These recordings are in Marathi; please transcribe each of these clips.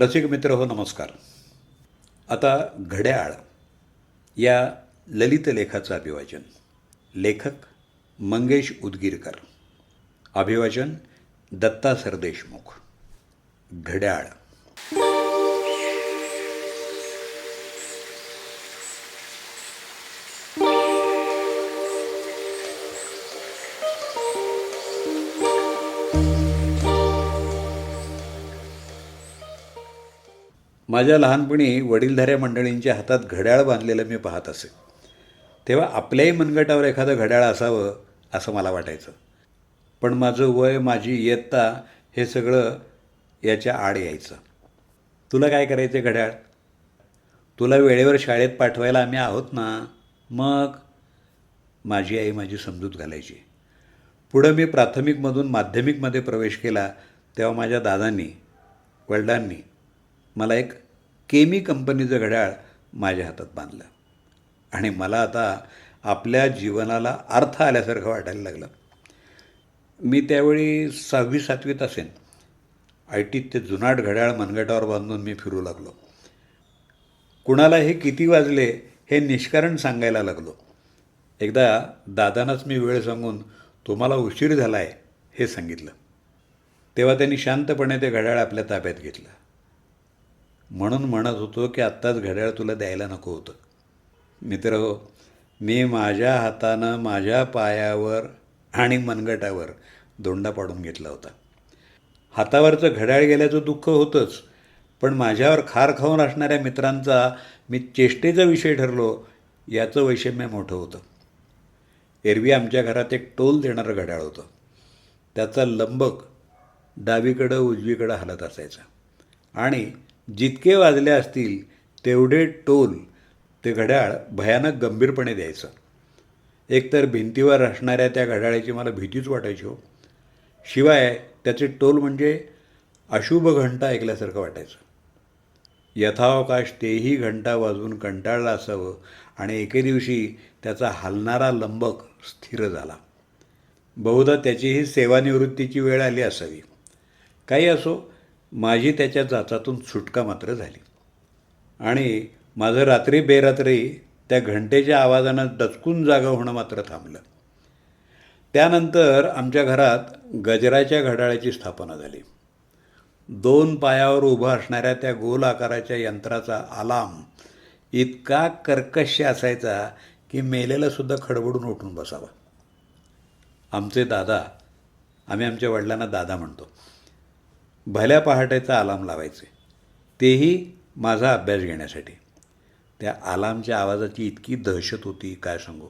रसिक मित्र हो नमस्कार. आता घड्याळ या ललित लेखाचं अभिवाचन. लेखक मंगेश उदगीरकर. अभिवाचन दत्ता सरदेशमुख. घड्याळ. माझ्या लहानपणी वडीलधाऱ्या मंडळींच्या हातात घड्याळ बांधलेलं मी पाहत असे. तेव्हा आपल्याही मनगटावर एखादं घड्याळ असावं असं मला वाटायचं. पण माझं वय माझी इयत्ता हे सगळं याच्या आड यायचं. तुला काय करायचं घड्याळ? तुला वेळेवर शाळेत पाठवायला आम्ही आहोत ना? मग? माझी आई माझी समजूत घालायची. पुढं मी प्राथमिकमधून माध्यमिकमध्ये प्रवेश केला तेव्हा माझ्या दादांनी वडिलांनी मला एक केमी कंपनीचं घड्याळ माझ्या हातात बांधलं. आणि मला आता आपल्या जीवनाला अर्थ आल्यासारखं वाटायला लागलं. मी त्यावेळी सहावी सातवीत असेन. आय टीत ते जुनाट घड्याळ मनगटावर बांधून मी फिरू लागलो. कुणाला हे किती वाजले हे निष्कारण सांगायला लागलो. एकदा दादांनाच मी वेळ सांगून तुम्हाला उशीर झाला आहे हे सांगितलं. तेव्हा त्यांनी शांतपणे ते घड्याळ आपल्या ताब्यात घेतलं. म्हणून म्हणत होतो की आत्ताच घड्याळ तुला द्यायला नको होतं. मित्र हो मी माझ्या हातानं माझ्या पायावर आणि मनगटावर दोंडा पाडून घेतला होता. हातावरचं घड्याळ गेल्याचं दुःख होतंच पण माझ्यावर खार खाऊन असणाऱ्या मित्रांचा मी चेष्टेचा विषय ठरलो याचं वैषम्य मोठं होतं. एरवी आमच्या घरात एक टोल देणारं घड्याळ होतं. त्याचा लंबक डावीकडं उजवीकडं हलत असायचा. आणि जितके वाजले असतील तेवढे टोल ते घड्याळ भयानक गंभीरपणे द्यायचं. एकतर भिंतीवर असणाऱ्या त्या घड्याळाची मला भीतीच वाटायची हो. शिवाय त्याचे टोल म्हणजे अशुभ घंटा ऐकल्यासारखं वाटायचं. यथावकाश तेही घंटा वाजवून कंटाळलं असावं आणि एके दिवशी त्याचा हलणारा लंबक स्थिर झाला. बहुधा त्याचीही सेवानिवृत्तीची वेळ आली असावी. काही असो माझी त्याच्या जाचातून सुटका मात्र झाली. आणि माझं रात्री बेरात्री त्या घंटेच्या आवाजानं दचकून जागा होणं मात्र थांबलं. त्यानंतर आमच्या घरात गजराच्या घड्याळाची स्थापना झाली. दोन पायावर उभं असणाऱ्या त्या गोल आकाराच्या यंत्राचा आलाम इतका कर्कश असायचा की मेलेलासुद्धा खडबडून उठून बसावा. आमचे दादा आम्ही आमच्या वडिलांना दादा म्हणतो. भल्या पहाटेचा अलाम लावायचे. तेही माझा अभ्यास घेण्यासाठी. त्या आलामच्या आवाजाची इतकी दहशत होती काय सांगू?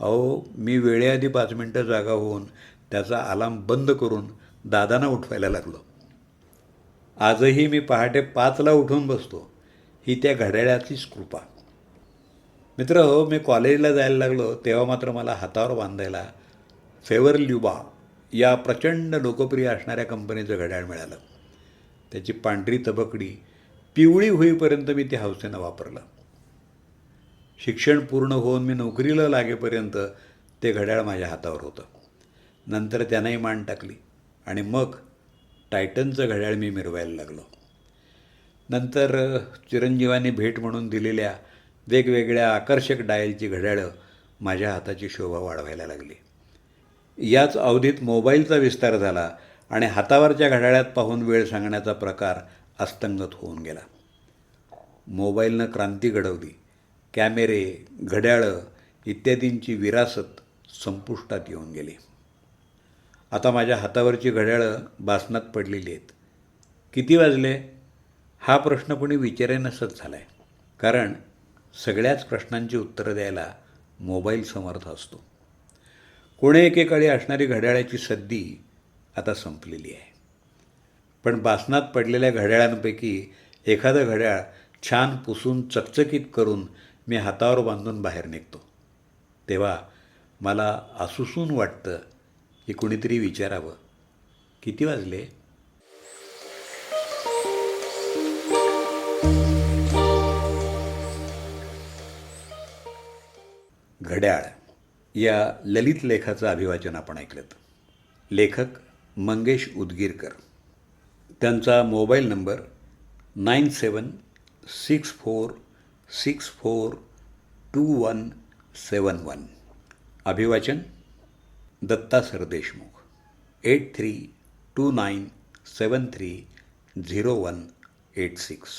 अहो मी वेळेआधी पाच मिनटं जागा होऊन त्याचा आलाम बंद करून दादांना उठवायला लागलो. आजही मी पहाटे पाचला उठून बसतो. ही त्या घड्याळाचीच कृपा. मित्र हो मी कॉलेजला जायला लागलो तेव्हा मात्र मला हातावर बांधायला फेवर ल्युबा या प्रचंड लोकप्रिय असणाऱ्या कंपनीचं घड्याळ मिळालं. त्याची पांढरी तबकडी पिवळी होईपर्यंत मी ते हौसेनं वापरलं. शिक्षण पूर्ण होऊन मी नोकरीला लागेपर्यंत ते घड्याळ माझ्या हातावर होतं. नंतर त्यांनाही मान टाकली आणि मग टायटनचं घड्याळ मी मिरवायला लागलो. नंतर चिरंजीवांनी भेट म्हणून दिलेल्या वेगवेगळ्या आकर्षक डायलची घड्याळं माझ्या हाताची शोभा वाढवायला लागली. याच अवधीत मोबाईलचा विस्तार झाला आणि हातावरच्या घड्याळात पाहून वेळ सांगण्याचा प्रकार अस्तंगत होऊन गेला. मोबाईलनं क्रांती घडवली. कॅमेरे घड्याळं इत्यादींची विरासत संपुष्टात येऊन गेली. आता माझ्या हातावरची घड्याळं बासनात पडलेली आहेत. किती वाजले? हा प्रश्न कोणी विचारेनसच झाला आहे कारण सगळ्याच प्रश्नांची उत्तरं द्यायला मोबाईल समर्थ असतो. कोणे एकेकाळी असणारी घड्याळाची सद्दी आता संपलेली आहे. पण बासनात पडलेल्या घड्याळांपैकी एखादं घड्याळ छान पुसून चकचकीत करून मी हातावर बांधून बाहेर निघतो. तेव्हा मला आसुसून वाटतं की कुणीतरी विचारावं किती वाजले? घड्याळ या ललित लेखाचं अभिवाचन आपण ऐकलं लेखक मंगेश उदगीरकर. त्यांचा mobile number nine seven six four six four two one seven one. अभिवाचन Datta Sardeshmukh eight three two nine seven three zero one eight six.